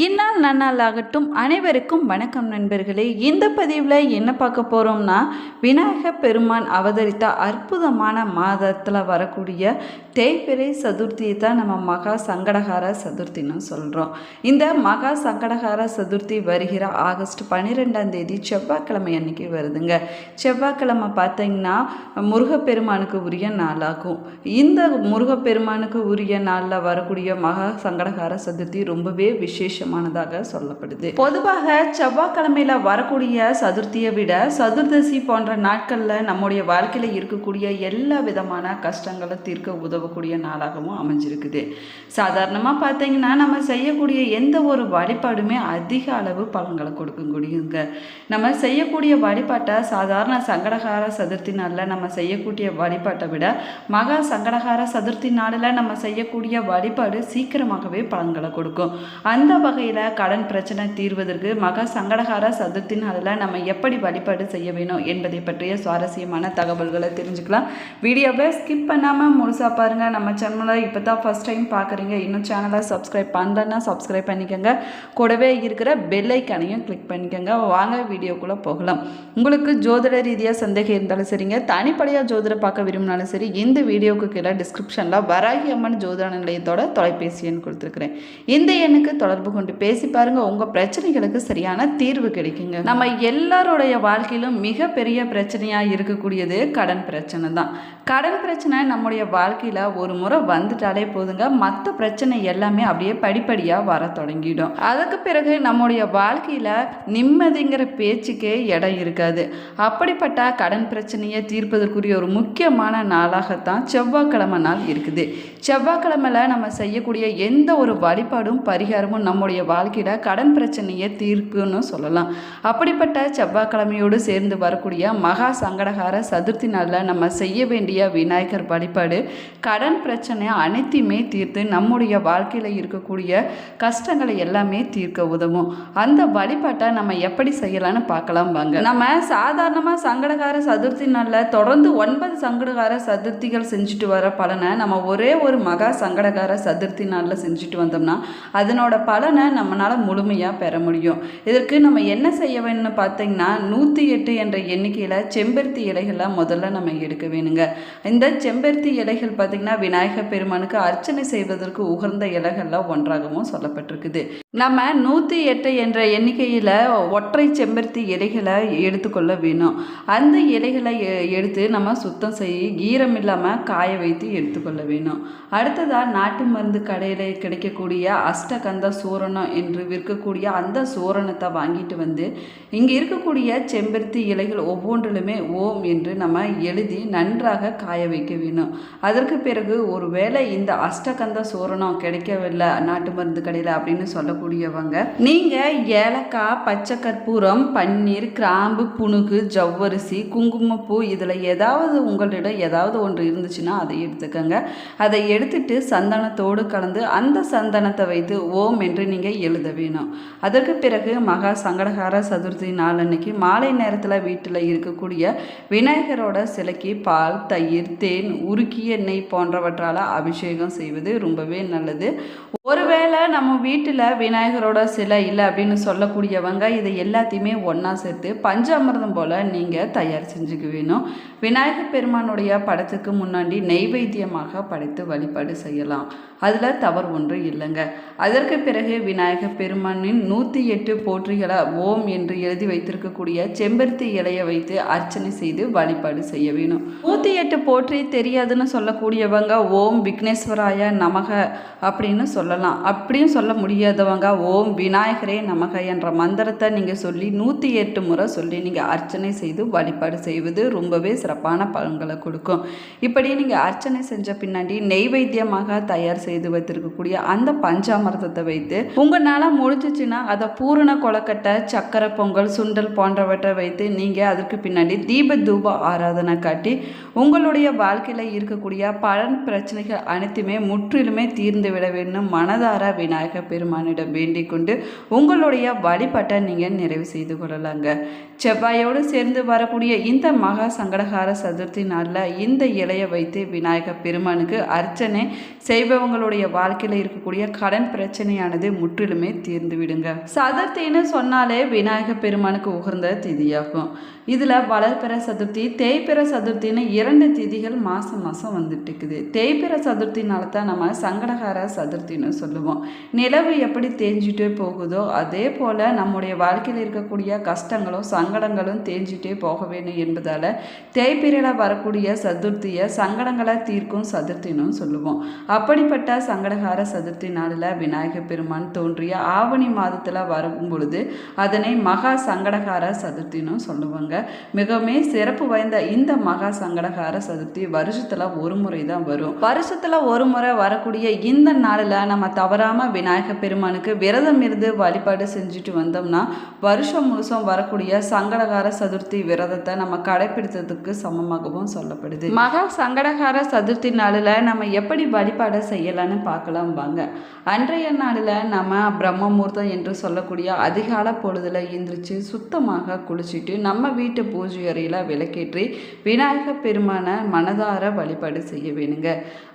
இந்நாள் நன்னால் ஆகட்டும் அனைவருக்கும் வணக்கம் நண்பர்களே. இந்த பதிவில் என்ன பார்க்க போகிறோம்னா விநாயக பெருமான் அவதரித்த அற்புதமான மாதத்தில் வரக்கூடிய தேய்பிரை சதுர்த்தியை தான் நம்ம மகா சங்கடகார சதுர்த்தின்னு சொல்கிறோம் இந்த மகா சங்கடகார சதுர்த்தி வருகிற ஆகஸ்ட் பன்னிரெண்டாம் தேதி செவ்வாய்க்கிழமை அன்னைக்கு வருதுங்க. செவ்வாய்க்கிழமை பார்த்தீங்கன்னா முருகப்பெருமானுக்கு உரிய நாளாகும். இந்த முருகப்பெருமானுக்கு உரிய நாளில் வரக்கூடிய மகா சங்கடகார சதுர்த்தி ரொம்பவே விசேஷம். விசேஷமானதாக சொல்லப்படுது. பொதுவாக செவ்வாய்க்கிழமையில வரக்கூடிய சதுர்த்தியை விட சதுர்தசி போன்ற நாட்களில் நம்முடைய வாழ்க்கையில் இருக்கக்கூடிய எல்லா விதமான கஷ்டங்களை தீர்க்க உதவக்கூடிய நாளாகவும் அமைஞ்சிருக்குது. சாதாரணமாக பார்த்தீங்கன்னா நம்ம செய்யக்கூடிய எந்த ஒரு வழிபாடுமே அதிக அளவு பலன்களை கொடுக்கக்கூடியங்க நம்ம செய்யக்கூடிய வழிபாட்டை சாதாரண சங்கடகார சதுர்த்தி நாளில் நம்ம செய்யக்கூடிய வழிபாட்டை விட மகா சங்கடகார சதுர்த்தி நாளில் நம்ம செய்யக்கூடிய வழிபாடு சீக்கிரமாகவே பலன்களை கொடுக்கும். அந்த வகையில் கடன் பிரச்சனை தீர்வதற்கு மகா சங்கடகார சதுர்த்தி அதில் நம்ம எப்படி வழிபாடு செய்ய வேணும் என்பதை பற்றிய சுவாரஸ்யமான தகவல்களை தெரிஞ்சுக்கலாம். வீடியோவை ஸ்கிப் பண்ணாமல் முழுசாக பாருங்கள் நம்ம சேனலை இப்போ தான் ஃபஸ்ட் டைம் பார்க்குறீங்க இன்னும் சேனலை சப்ஸ்கிரைப் பண்ணலன்னா சப்ஸ்கிரைப் பண்ணிக்கோங்க. கூடவே இருக்கிற பெல்லைக்கனையும் கிளிக் பண்ணிக்கோங்க. வாங்க வீடியோக்குள்ளே போகலாம். உங்களுக்கு ஜோதிட ரீதியாக சந்தேகம் இருந்தாலும் சரிங்க. தனிப்படையாக ஜோதிட பார்க்க விரும்பினாலும் சரி இந்த வீடியோவுக்கு கீழே டிஸ்கிரிப்ஷனில் வராகி அம்மன் ஜோதிட நிலையத்தோட தொலைபேசி எண் கொடுத்துருக்குறேன். இந்த எண்ணுக்கு தொடர்பு கொண்டு கொண்டு பேசி பாருங்கள் உங்கள் பிரச்சனைகளுக்கு சரியான தீர்வு கிடைக்குங்க. நம்ம எல்லாருடைய வாழ்க்கையிலும் மிகப்பெரிய பிரச்சனையாக இருக்கக்கூடியது கடன் பிரச்சனை தான். கடன் பிரச்சனை நம்முடைய வாழ்க்கையில் ஒரு முறை வந்துட்டாலே போதுங்க. மற்ற பிரச்சனை எல்லாமே அப்படியே படிப்படியாக வர தொடங்கிடும். அதுக்கு பிறகு நம்முடைய வாழ்க்கையில் நிம்மதிங்கிற பேச்சுக்கே இடம் இருக்காது. அப்படிப்பட்ட கடன் பிரச்சனையை தீர்ப்பதற்குரிய ஒரு முக்கியமான நாளாகத்தான் செவ்வாய்க்கிழமை நாள் இருக்குது. செவ்வாய்க்கிழமையில் நம்ம செய்யக்கூடிய எந்த ஒரு வழிபாடும் பரிகாரமும் நம்முடைய வாழ்க்கையில் கடன் பிரச்சனையை தீர்க்குன்னு சொல்லலாம். அப்படிப்பட்ட செவ்வாய்க்கிழமையோடு சேர்ந்து வரக்கூடிய மகா சங்கடகார சதுர்த்தி நாளில் நம்ம செய்ய வேண்டிய விநாயகர் வழிபாடு கடன் பிரச்சனை அனைத்தையுமே தீர்த்து நம்முடைய வாழ்க்கையில் இருக்கக்கூடிய கஷ்டங்களை எல்லாமே தீர்க்க உதவும். அந்த வழிபாட்டை நம்ம எப்படி செய்யலாம்னு பார்க்கலாம் வாங்க. நம்ம சாதாரணமாக சங்கடகார சதுர்த்தி நாளில் தொடர்ந்து ஒன்பது சங்கடகார சதுர்த்திகள் செஞ்சுட்டு வர பலனை நம்ம ஒரே ஒரு மகா சங்கடகார சதுர்த்தி நாளில் செஞ்சுட்டு வந்தோம்னா அதனோட பலனை நம்மளால் முழுமையாக பெற முடியும். இதற்கு நம்ம என்ன செய்ய வேணும்னு பார்த்தீங்கன்னா நூற்றி எட்டு என்ற எண்ணிக்கையில் செம்பருத்தி இலைகளை முதல்ல நம்ம எடுக்க வேணுங்க. இந்த செம்பருத்தி இலைகள் பார்த்திங்கன்னா விநாயகர் பெருமானுக்கு அர்ச்சனை செய்வதற்கு உகந்த இலைகளில் ஒன்றாகவும் சொல்லப்பட்டிருக்குது. நம்ம நூற்றி எட்டு என்ற எண்ணிக்கையில் ஒற்றை செம்பருத்தி இலைகளை எடுத்துக்கொள்ள வேணும். அந்த இலைகளை எடுத்து நம்ம சுத்தம் செய்ய ஈரம் இல்லாமல் காய வைத்து எடுத்துக்கொள்ள வேணும். அடுத்ததாக நாட்டு மருந்து கடையில் கிடைக்கக்கூடிய அஷ்டகந்த சூரணம் என்று விற்கக்கூடிய அந்த சூரணத்தை வாங்கிட்டு வந்து இங்கே இருக்கக்கூடிய செம்பருத்தி இலைகள் ஒவ்வொன்றிலுமே ஓம் என்று நம்ம எழுதி நன்றாக காய வைக்க வேணும். அதற்கு பிறகு ஒருவேளை இந்த அஷ்டகந்த சூரணம் கிடைக்கவில்லை நாட்டு மருந்து கடையில் அப்படின்னு சொல்லக்கூடியவங்க நீங்கள் ஏலக்காய் பச்சை கற்பூரம் பன்னீர் கிராம்பு புனுகு ஜவ்வரிசி குங்குமப்பூ இதில் ஏதாவது உங்களிடம் ஏதாவது ஒன்று இருந்துச்சுன்னா அதை எடுத்துக்கோங்க. அதை எடுத்துட்டு சந்தனத்தோடு கலந்து அந்த சந்தனத்தை வைத்து ஓம் என்று நீங்கள் எழுத வேணும். அதற்கு பிறகு மகா சங்கடகார சதுர்த்தி நாள் அன்னைக்கு மாலை நேரத்தில் வீட்டில் இருக்கக்கூடிய விநாயகரோட சிலைக்கு பால் தயிர் தேன் உருக்கிய நெய் போன்றவற்றால் அபிஷேகம் செய்வது ரொம்பவே நல்லது. ஒருவேளை நம்ம வீட்டில் விநாயகரோட சிலை இல்லை அப்படின்னு சொல்லக்கூடியவங்க இதை எல்லாத்தையுமே ஒன்றா சேர்த்து பஞ்சாமிர்தம் போல் நீங்கள் தயார் செஞ்சுக்க வேணும். விநாயகர் பெருமானுடைய படத்துக்கு முன்னாடி நெய்வேத்தியமாக படைத்து வழிபாடு செய்யலாம். அதில் தவறு ஒன்று இல்லைங்க. அதற்கு பிறகு விநாயகர் பெருமானின் நூற்றி எட்டு போற்றிகளை ஓம் என்று எழுதி வைத்திருக்கக்கூடிய செம்பருத்தி இலையை வைத்து அர்ச்சனை செய்து வழிபாடு செய்ய வேணும். நூற்றி எட்டு போற்றி தெரியாதுன்னு சொல்லக்கூடியவங்க ஓம் விக்னேஸ்வராய நமக அப்படின்னு சொல்லலாம். அப்படியும் சொல்ல முடியாதவங்க ஓம் விநாயகரே நமக என்ற மந்திரத்தை நீங்கள் சொல்லி நூற்றி எட்டு முறை சொல்லி நீங்கள் அர்ச்சனை செய்து வழிபாடு செய்வது ரொம்பவே சிறப்பான பலன்களை கொடுக்கும். இப்படி நீங்கள் அர்ச்சனை செஞ்ச பின்னாடி நெய்வேத்தியமாக தயார் செய்து வைத்திருக்கக்கூடிய அந்த பஞ்சாமிரதத்தை வைத்து உங்களால் முடிஞ்சிச்சுன்னா அதை பூரண கொலக்கட்டை சக்கரை பொங்கல் சுண்டல் போன்றவற்றை வைத்து நீங்கள் அதற்கு பின்னாடி தீப தூப ஆராதனை காட்டி உங்களுடைய வாழ்க்கையில் இருக்கக்கூடிய பலன் பிரச்சனைகள் அனைத்துமே முற்றிலுமே தீர்ந்து விட வேண்டும். மனதார விநாயகர் பெருமானிடம் வேண்டிக் கொண்டு உங்களுடைய வழிபாட்டை நீங்கள் நிறைவு செய்து கொள்ளலாங்க. செவ்வாயோடு சேர்ந்து வரக்கூடிய இந்த மகா சங்கடகார சதுர்த்தி நாளில் இந்த இலையை வைத்து விநாயகர் பெருமானுக்கு அர்ச்சனை செய்பவங்களுடைய வாழ்க்கையில் இருக்கக்கூடிய கடன் பிரச்சனையானது முற்றிலுமே தீர்ந்து விடுங்க. சதுர்த்தின்னு சொன்னாலே விநாயகர் பெருமானுக்கு உகந்த திதியாகும். இதில் வளர்பிற சதுர்த்தி தேய்பிற சதுர்த்தின்னு இரண்டு திதிகள் மாதம் மாதம் வந்துட்டு இருக்குது தேய்பிற சதுர்த்தினால தான் நம்ம சங்கடகார சதுர்த்தின்னு சொல்லுவோம். நிலவு எப்படி தேஞ்சிட்டே போகுதோ அதே போல் நம்முடைய வாழ்க்கையில் இருக்கக்கூடிய கஷ்டங்களும் சங்கடங்களும் தேஞ்சிட்டே போக வேணும் என்பதால் தேய்பிறையில் வரக்கூடிய சதுர்த்தியை சங்கடங்களை தீர்க்கும் சதுர்த்தின்னு சொல்லுவோம். அப்படிப்பட்ட சங்கடகார சதுர்த்தி நாளில் விநாயகர் பெருமான் தோன்றிய ஆவணி மாதத்தில் வரும் பொழுது அதனை மகா சங்கடகார சதுர்த்தின்னு சொல்லுவாங்க. மிகவுமே சிறப்பு வாய்ந்த இந்த மகா சங்கடகார சதுர்த்தி வருஷத்தில் ஒரு முறை தான் வரும். வருஷத்தில் ஒரு முறை வரக்கூடிய இந்த நாளில் நம்ம நம்ம தவறாமல் விநாயகர் பெருமானுக்கு விரதம் இருந்து வழிபாடு செஞ்சுட்டு வந்தோம்னா வருஷம் முழுசும் வரக்கூடிய சங்கடகார சதுர்த்தி விரதத்தை நம்ம கடைபிடித்ததுக்கு சமமாகவும் சொல்லப்படுது. மகா சங்கடகார சதுர்த்தி நாளில் நம்ம எப்படி வழிபாடு செய்யலான்னு பார்க்கலாம் வாங்க. அன்றைய நாளில் நம்ம பிரம்மமூர்த்தம் என்று சொல்லக்கூடிய அதிகால பொழுதில் எந்திரிச்சு சுத்தமாக குளிச்சுட்டு நம்ம வீட்டு பூஜை அறையில் விளக்கேற்றி விநாயகர் பெருமான மனதார வழிபாடு செய்ய வேணுங்க.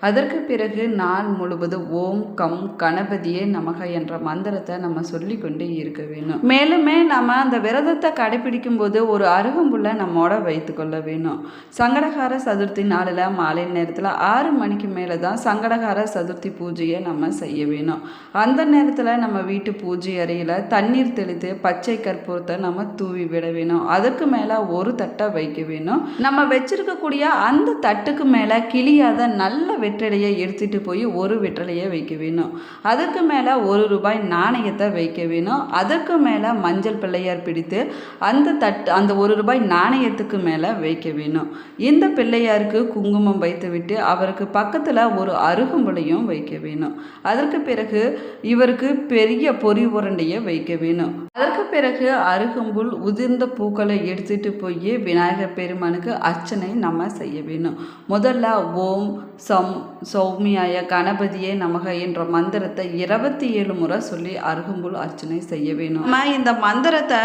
அதற்கு பிறகு நாள் முழுவதும் ஓம் கம் கணபதியே நமக என்ற மந்திரத்தை நம்ம சொல்லி கொண்டு இருக்க வேணும். மேலுமே நம்ம அந்த விரதத்தை கடைபிடிக்கும் போது ஒரு அருகம்புல்லை நம்மோட வைத்துக்கொள்ள வேணும். சங்கடகார சதுர்த்தி நாளில் மாலை நேரத்தில் ஆறு மணிக்கு மேலே தான் சங்கடகார சதுர்த்தி பூஜையை நம்ம செய்ய வேணும். அந்த நேரத்தில் நம்ம வீட்டு பூஜை அறையில் தண்ணீர் தெளித்து பச்சை கற்பூரத்தை நம்ம தூவி விட வேணும். அதுக்கு மேலே ஒரு தட்டை வைக்க வேணும். நம்ம வச்சிருக்கக்கூடிய அந்த தட்டுக்கு மேலே கிளியாத நல்ல வெற்றிலையை எடுத்துகிட்டு போய் ஒரு வெற்றிலையை வைக்க வேணும். அதுக்கு மேலே ஒரு ரூபாய் நாணயத்தை வைக்க வேணும். அதற்கு மேலே மஞ்சள் பிள்ளையார் பிடித்து அந்த தட்டு அந்த ஒரு ரூபாய் நாணயத்துக்கு மேலே வைக்க வேணும். இந்த பிள்ளையாருக்கு குங்குமம் வைத்து விட்டு அவருக்கு பக்கத்தில் ஒரு அருகம்புலையும் வைக்க வேணும். அதற்கு பிறகு இவருக்கு பெரிய பொறி உருண்டையை வைக்க வேணும். அதற்கு பிறகு அருகம்புல் உதிர்ந்த பூக்களை எடுத்துட்டு போய் விநாயகர் பெருமானுக்கு அர்ச்சனை நம்ம செய்ய வேணும். முதல்ல ஓம் சம் சௌமியாய கணபதியே நமக என்ற மந்திரத்தை இருபத்தி ஏழு முறை சொல்லி அருகம்புல் அர்ச்சனை செய்ய வேணும். நம்ம இந்த மந்திரத்தை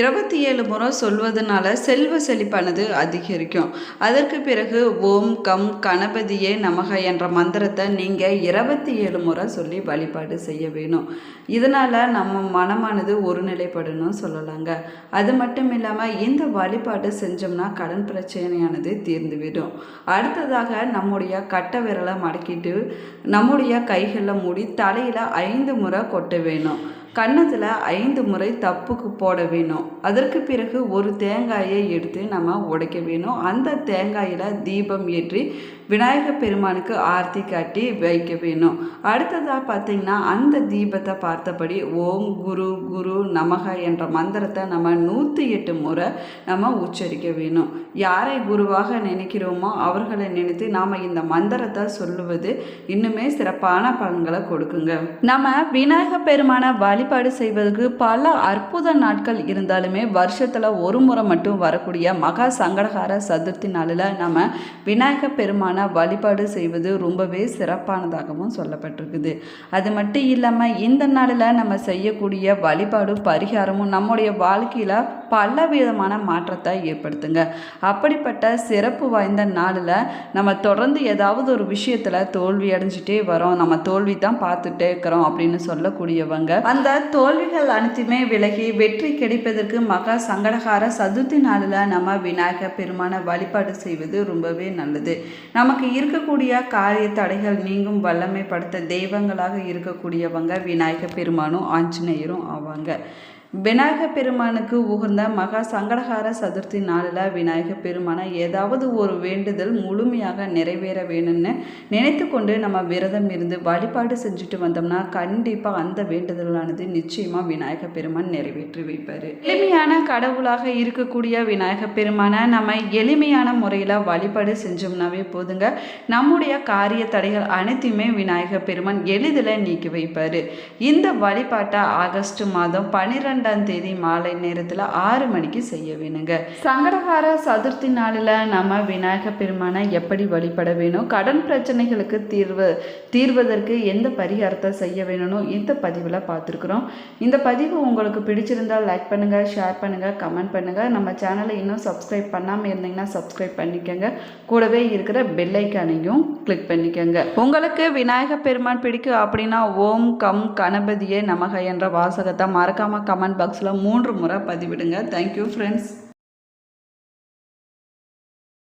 இருபத்தி ஏழு முறை சொல்வதனால செல்வ செழிப்பானது அதிகரிக்கும். அதற்கு பிறகு ஓம் கம் கணபதியே நமக என்ற மந்திரத்தை நீங்கள் இருபத்தி ஏழு முறை சொல்லி வழிபாடு செய்ய வேணும். இதனால் நம்ம மனமானது ஒருநிலைப்படணும் சொல்லலாங்க. அது மட்டும் இல்லாமல் இந்த வழிபாடு செஞ்சோம்னா கடன் பிரச்சனையானது தீர்ந்துவிடும். அடுத்ததாக நம்முடைய கட்டை விரலை மடக்கிட்டு நம்முடைய கைகளில் மூடி தலையில் ஐந்து முறை கொட்ட வேணும். கன்னத்தில் ஐந்து முறை தப்புக்கு போட வேணும். அதற்கு பிறகு ஒரு தேங்காயை எடுத்து நம்ம உடைக்க வேணும். அந்த தேங்காயில் தீபம் ஏற்றி விநாயகர் பெருமானுக்கு ஆர்த்தி காட்டி வைக்க வேணும். அடுத்ததாக பார்த்தீங்கன்னா அந்த தீபத்தை பார்த்தபடி ஓம் குரு குரு நமக என்ற மந்திரத்தை நம்ம நூற்றி எட்டு முறை நம்ம உச்சரிக்க வேணும். யாரை குருவாக நினைக்கிறோமோ அவர்களை நினைத்து நாம் இந்த மந்திரத்தை சொல்லுவது இன்னுமே சிறப்பான பலன்களை கொடுக்குங்க. நம்ம விநாயகர் பெருமான வழிபாடு செய்வதற்கு பல அற்புத நாட்கள் இருந்தாலுமே வருஷத்தில் ஒரு முறை மட்டும் வரக்கூடிய மகா சங்கடகார சதுர்த்தி நாளில் நம்ம விநாயகர் பெருமான வழிபாடு செய்வது ரொம்பவே சிறப்பானதாகவும் சொல்லப்பட்டிருக்குது. அது மட்டும் இல்லாமல் இந்த நாளில் நம்ம செய்யக்கூடிய வழிபாடும் பரிகாரமும் நம்முடைய வாழ்க்கையில் பல விதமான மாற்றத்தை ஏற்படுத்துங்க. அப்படிப்பட்ட சிறப்பு வாய்ந்த நாளில் நம்ம தொடர்ந்து ஏதாவது ஒரு விஷயத்தில் தோல்வி அடைஞ்சிட்டே வரோம். நம்ம தோல்வி தான் பார்த்துட்டே இருக்கிறோம் அப்படின்னு சொல்லக்கூடியவங்க அந்த தோல்விகள் அனைத்துமே விலகி வெற்றி கிடைப்பதற்கு மகா சங்கடகார சதுர்த்தி நாளில் நம்ம விநாயகர் பெருமான வழிபாடு செய்வது ரொம்பவே நல்லது. நமக்கு இருக்கக்கூடிய காரிய தடைகள் நீங்கும் வல்லமை படுத்த தெய்வங்களாக இருக்கக்கூடியவங்க விநாயகர் பெருமானும் ஆஞ்சநேயரும் ஆவாங்க. விநாயக பெருமானுக்கு உகந்த மகா சங்கடகார சதுர்த்தி நாளில் விநாயகர் பெருமானை ஏதாவது ஒரு வேண்டுதல் முழுமையாக நிறைவேற வேணும்னு நினைத்து கொண்டு நம்ம விரதம் இருந்து வழிபாடு செஞ்சுட்டு வந்தோம்னா கண்டிப்பாக அந்த வேண்டுதலானது நிச்சயமாக விநாயக பெருமான் நிறைவேற்றி வைப்பார். எளிமையான கடவுளாக இருக்கக்கூடிய விநாயக பெருமானை நம்ம எளிமையான முறையில் வழிபாடு செஞ்சோம்னாவே போதுங்க. நம்முடைய காரிய தடைகள் அனைத்தையுமே விநாயகர் பெருமான் எளிதில் நீக்கி வைப்பார். இந்த வழிபாட்டை ஆகஸ்ட் மாதம் பன்னிரெண்டு பன்னிரெண்டாம் தேதி மாலை நேரத்தில் ஆறு மணிக்கு செய்ய வேணுங்க. சங்கடகார சதுர்த்தி நாளில் நம்ம விநாயகர் பெருமானை எப்படி வழிபட வேணும்? கடன் பிரச்சனைகளுக்கு தீர்வு தீர்வதற்கு எந்த பரிகாரத்தை செய்ய வேணும்னு இந்த பதிவில் பார்த்துருக்குறோம். இந்த பதிவு உங்களுக்கு பிடிச்சிருந்தால் லைக் பண்ணுங்கள் ஷேர் பண்ணுங்கள் கமெண்ட் பண்ணுங்கள் நம்ம சேனலை இன்னும் சப்ஸ்கிரைப் பண்ணாமல் இருந்தீங்கன்னா சப்ஸ்கிரைப் பண்ணிக்கோங்க. கூடவே இருக்கிற பெல்லைக்கானையும் கிளிக் பண்ணிக்கோங்க. உங்களுக்கு விநாயகர் பெருமான் பிடிக்கும் அப்படின்னா ஓம் கம் கணபதியே நமக என்ற வாசகத்தை மறக்காமல் கமெண்ட் பாக்ஸில் மூன்று முறை பதிவிடுங்க. Thank you friends